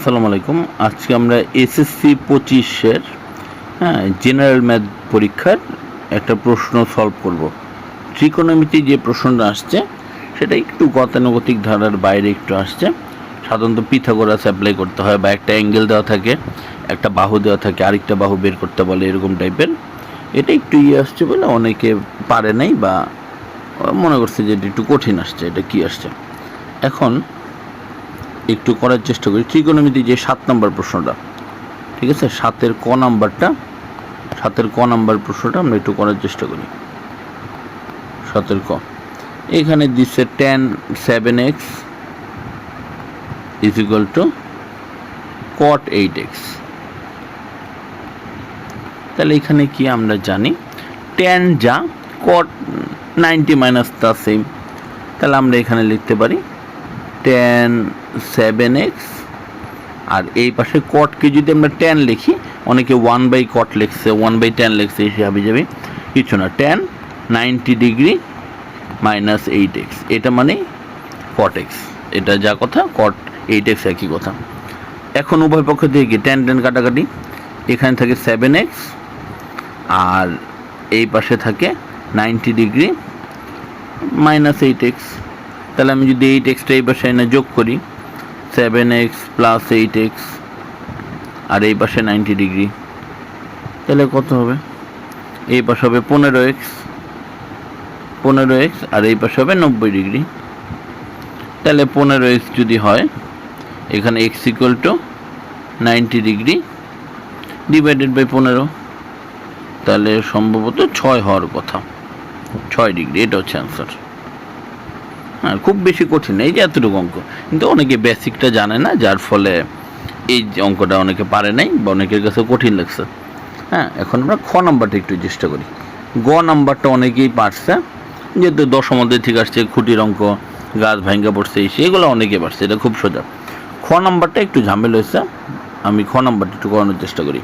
আসসালামু আলাইকুম। আজকে আমরা এসএসসি পঁচিশের হ্যাঁ জেনারেল ম্যাথ পরীক্ষার একটা প্রশ্ন সলভ করব। ত্রিকোণমিতি যে প্রশ্নটা আসছে, সেটা একটু গতানুগতিক ধারার বাইরে একটু আসছে। সাধারণত পিথাগোরাস অ্যাপ্লাই করতে হয় বা একটা অ্যাঙ্গেল দেওয়া থাকে, একটা বাহু দেওয়া থাকে, আরেকটা বাহু বের করতে বলে এরকম টাইপের এটা একটু ইয়ে আসছে বলে অনেকে পারে নাই বা মনে করছে যে এটা একটু কঠিন আসছে, এটা কি আসছে। এখন একটু করার চেষ্টা করি। ত্রিকোণমিতি যে সাত নম্বর প্রশ্নটা, ঠিক আছে? সাতের ক নাম্বারটা, সাতের ক নাম্বার প্রশ্নটা আমরা একটু করার চেষ্টা করি। সাতের ক। এখানে দিচ্ছে tan seven x is to cot eight x তাহলে এখানে কি আমরা জানি? টেন যা কট নাইনটি মাইনাস তা সেম তাহলে আমরা এখানে লিখতে পারি টেন সেভেন এক্স আর এই পাশে কটকে যদি আমরা টেন লিখি, অনেকে ওয়ান বাই কট লিখছে ওয়ান বাই টেন লিখছে এসে হাবি যাবে। কিছু না tan ninety degree minus eight x এটা মানে কট এক্স এটা যা কথা কট এইট এক্স একই কথা। এখন উভয় পক্ষ থেকে কি টেন টেন কাটাকাটি। এখানে থাকে সেভেন এক্স আর এই পাশে থাকে ninety degree minus eight x তাহলে আমি যদি এইট এক্সটা এই পাশে এনে যোগ করি seven x plus eight x আর এই পাশে নাইনটি ডিগ্রি তাহলে কত হবে? এই পাশে হবে পনেরো এক্স পনেরো এক্স আর এই পাশে হবে নব্বই ডিগ্রি তাহলে পনেরো এক্স যদি হয়, এখানে x equal to ninety degree divided by পনেরো, তাহলে সম্ভবত ছয় হওয়ার কথা। ছয় ডিগ্রি এটা হচ্ছে অ্যান্সার হ্যাঁ খুব বেশি কঠিন, এই যে এতটুকু অঙ্ক। কিন্তু অনেকে বেসিকটা জানে না, যার ফলে এই যে অঙ্কটা অনেকে পারে নাই বা অনেকের কাছে কঠিন লাগছে। হ্যাঁ এখন আমরা খ নাম্বারটা একটু চেষ্টা করি। গ নাম্বারটা অনেকেই পারছে, যেহেতু দশমধ্যে ঠিক আসছে, খুঁটির অঙ্ক, গাছ ভাঙ্গা পড়ছে, এই সেগুলো অনেকে পারছে, এটা খুব সোজা। খ নাম্বারটা একটু ঝামেল হয়েছে, আমি খ নাম্বারটা একটু করানোর চেষ্টা করি।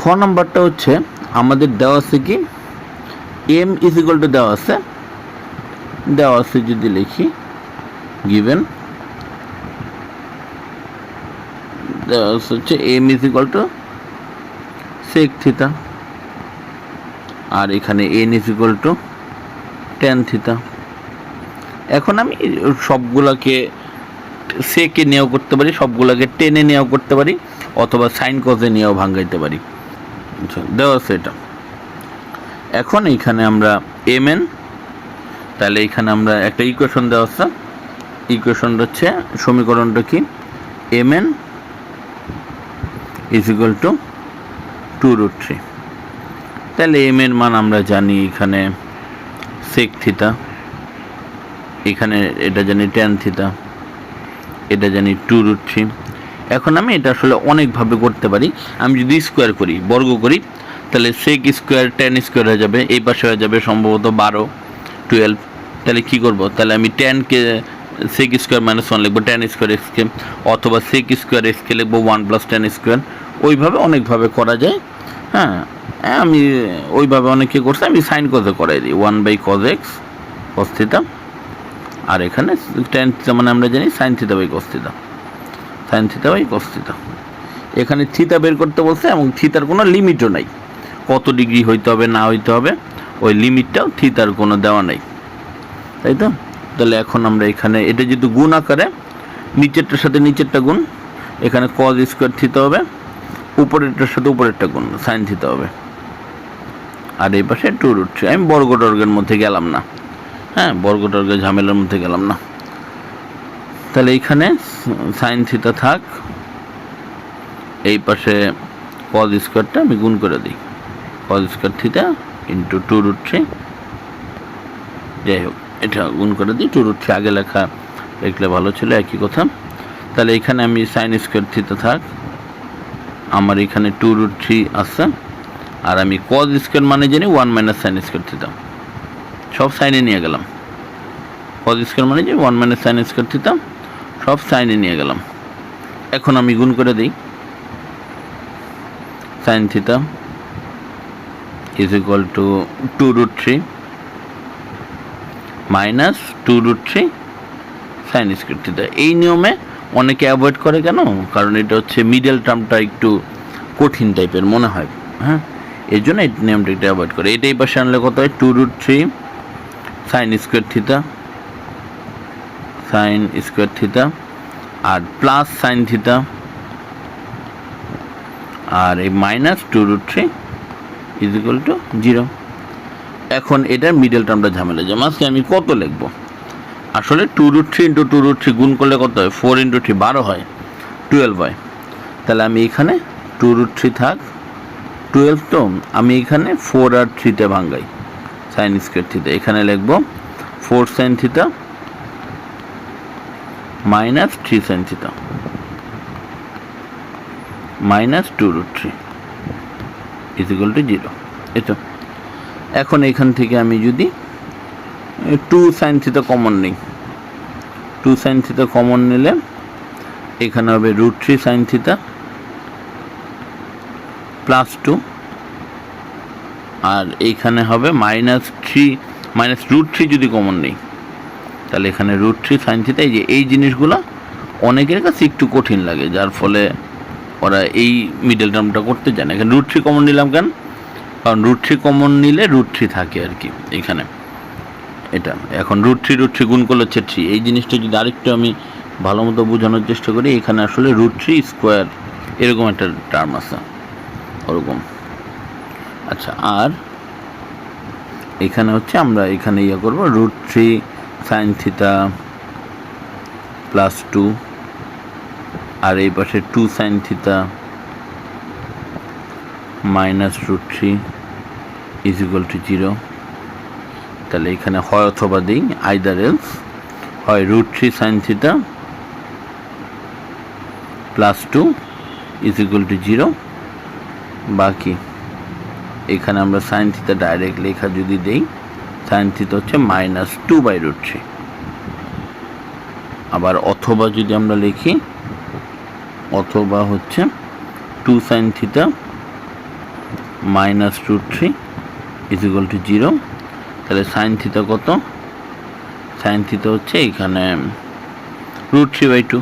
খ নাম্বারটা হচ্ছে, আমাদের দেওয়া আছে কি? এম ইজ ইকুয়াল টু দেওয়া আছে দেওয়া আছে যদি লিখি গিভেন দেওয়া আছে হচ্ছে m is equal to sec theta আর এখানে n is equal to tan theta এখন আমি সবগুলাকে সেকে নিয়েও করতে পারি সবগুলোকে টেনে নিয়েও করতে পারি অথবা সাইন কজে নিয়েও ভাঙ্গাইতে পারি। আচ্ছা, দেওয়া আছে এটা। এখন এইখানে আমরা এম এন তাহলে এখানে আমরা একটা ইকুয়েশন দেওয়া আছে। ইকুয়েশনটা হচ্ছে সমীকরণটা কি? M n is equal to two root three তাহলে এম এর মান আমরা জানি এখানে সেক থিতা এখানে এটা জানি টেন থিতা এটা জানি টু রুট থ্রি এখন আমি এটা আসলে অনেকভাবে করতে পারি। আমি যদি স্কোয়ার করি, বর্গ করি, তাহলে সেক স্কোয়ার টেন স্কোয়ার হয়ে যাবে, এই পাশে হয়ে যাবে সম্ভবত বারো টুয়েলভ তাহলে কী করব? তাহলে আমি টেনকে সেক স্কোয়ার মাইনাস ওয়ান লিখব টেন স্কোয়ার এক্সকে অথবা সেক স্কোয়ার এক্সকে লিখব ওয়ান প্লাস টেন স্কোয়ার ওইভাবে অনেকভাবে করা যায়। হ্যাঁ হ্যাঁ, আমি ওইভাবে অনেকে করছে আমি সাইন কজে করাই দিই one by cos x cos theta আর এখানে টেন থিতা মানে আমরা জানি sine theta by cos sine theta by cos এখানে থিতা বের করতে বলছে এবং থিতার কোনো লিমিটও নাই। কত ডিগ্রি হইতে হবে না হইতে হবে ওই লিমিটটাও থিতার কোনো দেওয়া নাই। তাই তো? তাহলে এখন আমরা এখানে, এটা যেহেতু গুণ আকারে, নিচেরটার সাথে নিচেরটা গুণ, এখানে কজ স্কোয়ার থিতে হবে, উপরেরটার সাথে উপরেরটা গুণ সাইন থিতে হবে। আর এই পাশে টু রুট থ্রি আমি বর্গ টর্গের মধ্যে গেলাম না। হ্যাঁ বর্গ টর্গের ঝামেলার মধ্যে গেলাম না। তাহলে এইখানে সাইন থিতা থাক, এই পাশে কজ স্কোয়ারটা আমি গুণ করে দিই। Cos square theta into two root three যাই হোক। এটা গুণ করে দিই। টু রুট থ্রি আগে লেখা লিখলে ভালো ছিল, একই কথা। তাহলে এখানে আমি সাইন স্কোয়ার থিতা থাক। আমার এখানে টু রুট থ্রি আছে। আর আমি কজ স্কোয়ার মানে জানি one minus sine square theta সব সাইনে নিয়ে গেলাম। কজ স্কোয়ার মানে যে one minus sine square theta সব সাইনে নিয়ে গেলাম। এখন আমি গুণ করে দিই। Sine theta is equal to two root three minus two root three sine square theta. এই নিয়মে অনেকে অ্যাভয়েড করে কেন? কারণ এটা হচ্ছে মিডল টার্মটা একটু কঠিন টাইপের মনে হয়। হ্যাঁ? এই জন্য এই নিয়মটা একটু অ্যাভয়েড করে। এটাই পাশে আনলে কত হয়? Two root three sine square theta sine square theta আর প্লাস সাইন থিতা আর এই minus two root three is equal to zero. এখন এটার মিডল টার্মটা ঝামেলা যে মাসকে আমি কত লিখব? আসলে two root three into two root three গুণ করলে কত হয়? ফোর ইন্টু থ্রি বারো হয়। টুয়েলভ হয়। তাহলে আমি এখানে টু রুট থ্রি থাক। টুয়েলভ তো আমি এখানে ফোর আর থ্রিতে ভাঙ্গাই। সাইন স্কোয়ার থিতা এখানে লিখব four sine theta minus three sine theta minus two root three is equal to zero তো। এখন এখান থেকে আমি যদি টু সাইন কমন নিই। টু সাইন কমন নিলে এখানে হবে root three sine plus two আর এইখানে হবে minus three minus root three যদি কমন নেই, তাহলে এখানে রুট থ্রি সাইন এই যে এই জিনিসগুলো অনেকের কাছে একটু কঠিন লাগে, যার ফলে ওরা এই মিডল টার্মটা করতে চায় না এখানে রুট থ্রি কমন নিলাম কেন? কারণ রুট থ্রি কমন নিলে রুট থ্রি থাকে আর কি, এখানে। এটা, এখন রুট থ্রি রুট থ্রি গুণ করলে হচ্ছে থ্রি এই জিনিসটা যদি আরেকটু আমি ভালো মতো বোঝানোর চেষ্টা করি, এখানে আসলে রুট থ্রি স্কোয়ার এরকম একটা টার্ম আছে, ওরকম। আচ্ছা আর এখানে হচ্ছে আমরা এখানে ইয়ে করব root three sine theta plus two আর এই পাশে two sine theta minus root three is equal to zero তাহলে এখানে হয় অথবা দিই আইদার এলস হয় root three sine theta plus two is equal to zero বাকি, এখানে আমরা সাইন থিতা ডাইরেক্ট লেখা যদি দেই সাইন থিতা হচ্ছে minus two by root three আবার অথবা যদি আমরা লিখি, অথবা হচ্ছে two sine theta minus root three is equal to zero তাহলে সাইন থিতা কত? সাইন থিতা হচ্ছে এখানে রুট থ্রি বাই টু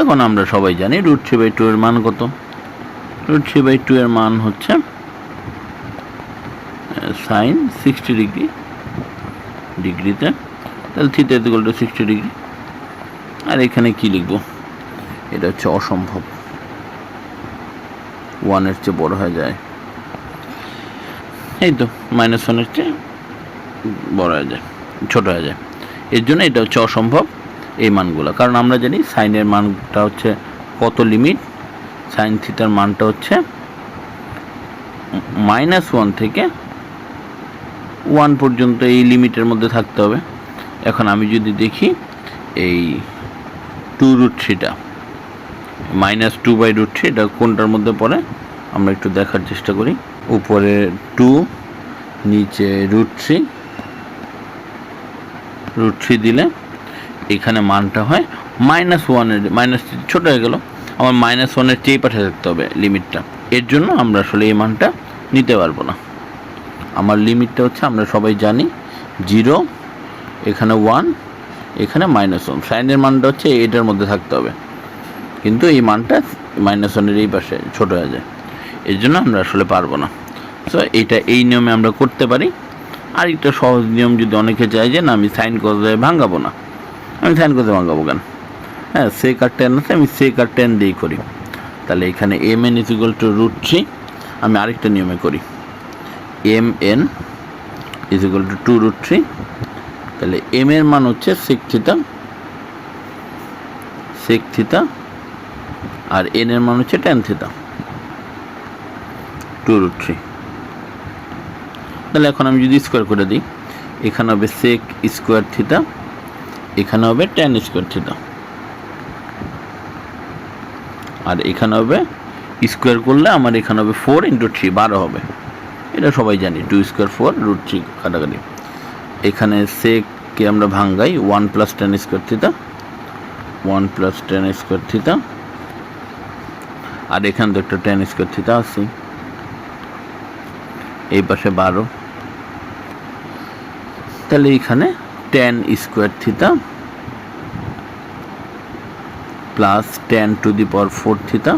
এখন আমরা সবাই জানি রুট থ্রি বাই টু এর মান কত? রুট থ্রি বাই টু এর মান হচ্ছে সাইন সিক্সটি ডিগ্রি ডিগ্রিতে তাহলে theta is equal to sixty degree আর এখানে কি লিখব? এটা হচ্ছে অসম্ভব। ওয়ানের চেয়ে বড় হয়ে যায়। এই তো মাইনাস ওয়ানের চেয়ে বড় হয়ে যায়, ছোট হয়ে যায়। এর জন্য এটা হচ্ছে অসম্ভব এই মানগুলো। কারণ আমরা জানি সাইনের মানটা হচ্ছে কত লিমিট সাইন থিটার মানটা হচ্ছে মাইনাস ওয়ান থেকে ওয়ান পর্যন্ত এই লিমিটের মধ্যে থাকতে হবে। এখন আমি যদি দেখি এই টু রুট থ্রিটা minus two by root three এটা কোনটার মধ্যে পড়ে? আমরা একটু দেখার চেষ্টা করি। উপরে টু, নিচে রুট থ্রি রুট থ্রি দিলে এখানে মানটা হয় মাইনাস ওয়ানের মাইনাস ছোটো হয়ে গেল। আমার মাইনাস ওয়ানের চেয়ে পাঠিয়ে থাকতে হবে লিমিটটা এর জন্য আমরা আসলে এই মানটা নিতে পারব না। আমার লিমিটটা হচ্ছে আমরা সবাই জানি জিরো এখানে ওয়ান এখানে মাইনাস ওয়ান সাইনের মানটা হচ্ছে এটার মধ্যে থাকতে হবে। কিন্তু এই মানটা মাইনাস ওয়ানের এই পাশে ছোটো হয়ে যায়। এর জন্য আমরা আসলে পারব না। সো এটা এই নিয়মে আমরা করতে পারি। আর একটা সহজ নিয়ম যদি অনেকে চায় যে, না, আমি সাইন করে ভাঙাবো না। আমি সাইন করতে ভাঙাবো কেন? হ্যাঁ সেক আর টেন আছে, আমি সেক আর টেন দিয়েই করি। তাহলে এখানে m n is equal to root three আমি আরেকটা নিয়মে করি। M n is equal to two root three তাহলে এম এর মান হচ্ছে সেক থিতা থিতা আর এন এর মান হচ্ছে tan theta two root three তাহলে এখন আমি যদি স্কোয়ার করে দিই, এখানে হবে সেক স্কোয়ার থিতা এখানে হবে টেন স্কোয়ার থিতা আর এখানে হবে স্কোয়ার করলে আমার এখানে হবে ফোর ইন্টু থ্রি বারো হবে। এটা সবাই জানি two square four root three কাটাকাটি। এখানে সেককে আমরা ভাঙ্গাই one plus tan square theta one plus tan square theta আর এখানে তো একটা টেন স্কোয়ার থিতা আছে। এই পাশে বারো। তাহলে এখানে tan square theta plus tan to the power four theta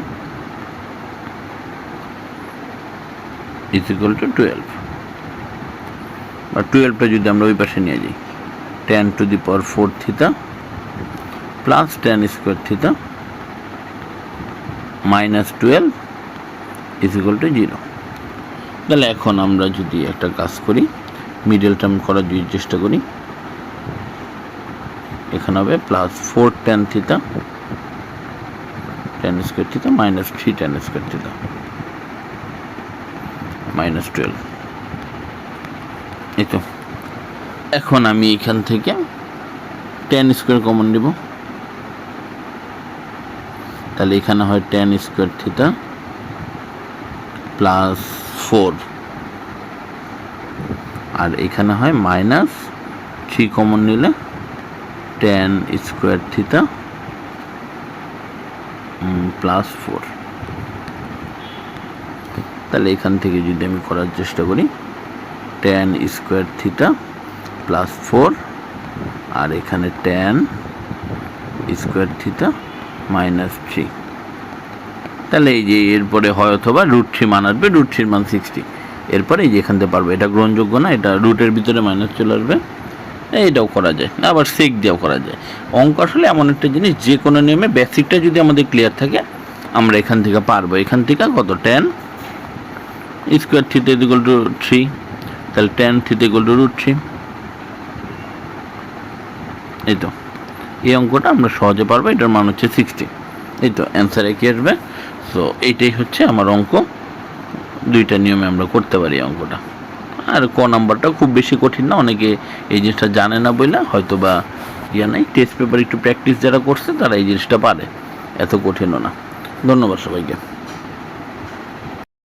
is equal to twelve বা টুয়েলভটা যদি আমরা ওই পাশে নিয়ে যাই tan to the power four theta plus tan square theta minus twelve is equal to zero তাহলে এখন আমরা যদি একটা কাজ করি মিডল টার্ম করার যদি চেষ্টা করি, এখানে হবে plus four tan theta tan square theta minus three tan square theta minus twelve এই তো, এখন আমি এখান থেকে টেন স্কোয়ার কমন নেব। তাহলে এখানে হয় tan square theta plus four. আর এখানে হয় মাইনাস থ্রি কমন নিলে tan square theta plus four. তাহলে এখান থেকে যদি আমি করার চেষ্টা করি, tan square theta plus four, আর এখানে tan square theta minus three. তাহলে এই যে এরপরে হয় অথবা রুট থ্রি মান আসবে রুট থ্রির মান সিক্সটি এরপরে এই যে এখান থেকে পারবে, এটা গ্রহণযোগ্য না, এটা রুটের ভিতরে মাইনাস চলে আসবে। এইটাও করা যায়, আবার সেক দিয়েও করা যায়। অঙ্ক আসলে এমন একটা জিনিস, যে কোনো নিয়মে বেসিকটা যদি আমাদের ক্লিয়ার থাকে, আমরা এখান থেকে পারব। এখান থেকে কত? টেন স্কোয়ার থ্রিতে ইকুয়াল টু থ্রি তাহলে টেন থ্রিতে ইকুয়াল টু রুট থ্রি এই তো। এই অঙ্কটা আমরা সহজে পারব, এটার মান হচ্ছে সিক্সটি এই তো অ্যান্সার একই আসবে। সো এইটাই হচ্ছে আমার অঙ্ক। দুইটা নিয়মে আমরা করতে পারি অঙ্কটা। আর ক নাম্বারটা খুব বেশি কঠিন না, অনেকে এই জিনিসটা জানে না বলে হয়তো বা ইয়া নাই। টেস্ট পেপার একটু প্র্যাকটিস যারা করছে তারা এই জিনিসটা পারে, এত কঠিনও না। ধন্যবাদ সবাইকে।